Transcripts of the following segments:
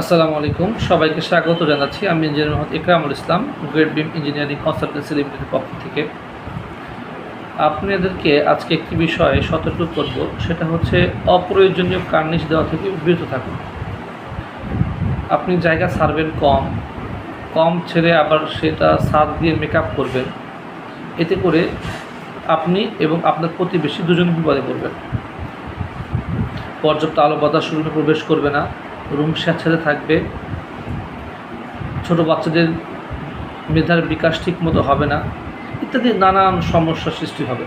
আসসালামু আলাইকুম। সবাইকে স্বাগত জানাচ্ছি। আমি engineer Mohammad Ikramul Islam great beam engineering consultancy লিমিটেডের পক্ষ থেকে। আপনাদেরকে আজকে একটি বিষয়ে সতর্ক করব, সেটা হচ্ছে অপ্রয়োজনীয় কার্নিশ দেওয়া থেকে বিরত থাকুন। আপনি জায়গা সারবেন কম কম ছেড়ে আবার সেটা সার দিয়ে মেকআপ করবেন। এতে করে আপনি এবং আপনার প্রতিবেশী দুজন বিপদে পড়বেন। পর্যাপ্ত আলো বাতাস প্রবেশ করবে না। রুম স্যাঁতস্যাঁতে থাকবে। ছোট বাচ্চাদের মেধার বিকাশ ঠিক মতো হবে না। ইত্যাদি নানান সমস্যার সৃষ্টি হবে।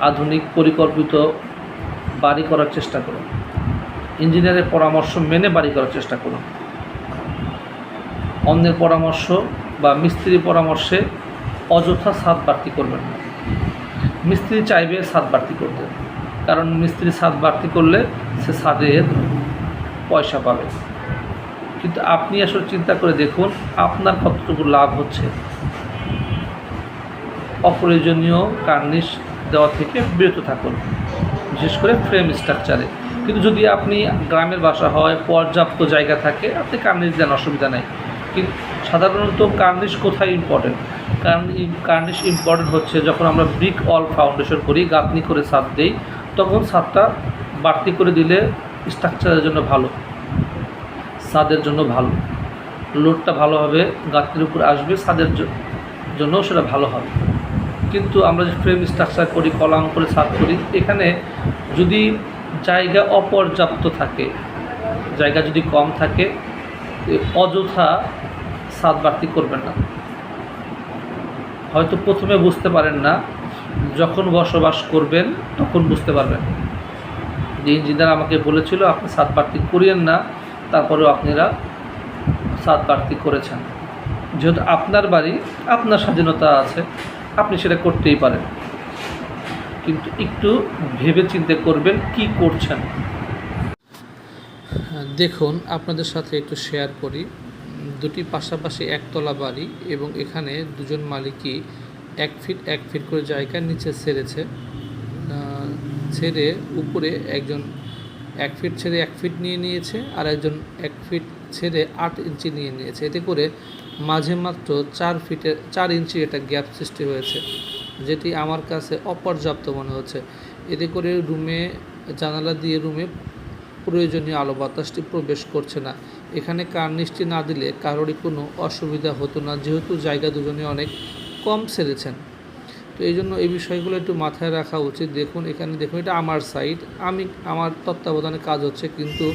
আধুনিক, পরিকল্পিত বাড়ি করার চেষ্টা করুন। ইঞ্জিনিয়ারের পরামর্শ মেনে বাড়ি করার চেষ্টা করুন। অন্যের পরামর্শ বা মিস্ত্রির পরামর্শে অযথা ছাদ বাড়তি করবেন না। মিস্ত্রি চাইবে ছাদ বাড়তি করতে। কারণ মিস্ত্রি ছাদ বাড়তি করলে সে ছাদের পয়সা পাবে কিন্তু আপনি আসলে চিন্তা করে দেখুন, আপনার কতটুকু লাভ হচ্ছে। অপ্রয়োজনীয় কার্নিশ দেওয়া থেকে বিরত থাকুন, বিশেষ করে ফ্রেম স্ট্রাকচারে। কিন্তু যদি আপনি গ্রামের বাসা হয়, পর্যাপ্ত জায়গা থাকে, আপনি কার্নিশ দেন, অসুবিধা নেই। কিন্তু সাধারণত কার্নিশ কোথায় ইম্পর্টেন্ট কারণ কার্নিশ ইম্পর্টেন্ট হচ্ছে যখন আমরা ব্রিক অল ফাউন্ডেশন করি, গাঁথনি করে ছাদ দিই, তখন ছাদটা বাড়তি করে দিলে স্ট্রাকচারের জন্য ভালো ছাদের জন্য ভালো। লোডটা ভালো হবে, গাঁথনির উপর আসবে ছাদের জ- জন্য সেটা ভালো হবে। কিন্তু আমরা যে ফ্রেম স্ট্রাকচার করি, কলাম করে ছাদ করি, এখানে যদি জায়গা অপর্যাপ্ত থাকে, জায়গা যদি কম থাকে অযথা ছাদ বাড়তি করবেন না। হয়তো প্রথমে বুঝতে পারেন না, যখন বসবাস করবেন, তখন বুঝতে পারবেন। যে ইঞ্জিনিয়ার আমাকে বলেছিল আপনি সাত বাড়তি করিয়েন না তারপরেও আপনারা সাত বাড়তি করেছেন। যেহেতু আপনার বাড়ি আপনার স্বাধীনতা আছে আপনি সেটা করতেই পারেন। কিন্তু একটু ভেবে চিন্তে করবেন কি করছেন? দেখুন আপনাদের সাথে একটু শেয়ার করি। দুটি পাশাপাশি একতলা বাড়ি এবং এখানে দুজন মালিকই এক ফিট এক ফিট করে জায়গা নিচে আহ, ছেড়ে উপরে একজন এক ফিট ছেড়ে এক ফিট নিয়ে নিয়েছে, আর একজন এক ফিট ছেড়ে আট ইঞ্চি নিয়ে নিয়েছে। এতে করে মাঝে মাত্র চার ফিটের চার ইঞ্চি একটা গ্যাপ সৃষ্টি হয়েছে, যেটি আমার কাছে অপর্যাপ্ত মনে হচ্ছে। এতে করে রুমে, জানালা দিয়ে রুমে প্রয়োজনীয় আলো বাতাসটি প্রবেশ করছে না। এখানে কার্নিশটি না দিলে কারোরই কোনো অসুবিধা হতো না, যেহেতু জায়গা দুজনে অনেক কম ছেড়েছেন। তো এই জন্য এই বিষয়গুলো একটু মাথায় রাখা উচিত। দেখুন, এখানে দেখুন, এটা আমার সাইট আমি, আমার তত্ত্বাবধানে কাজ হচ্ছে, কিন্তু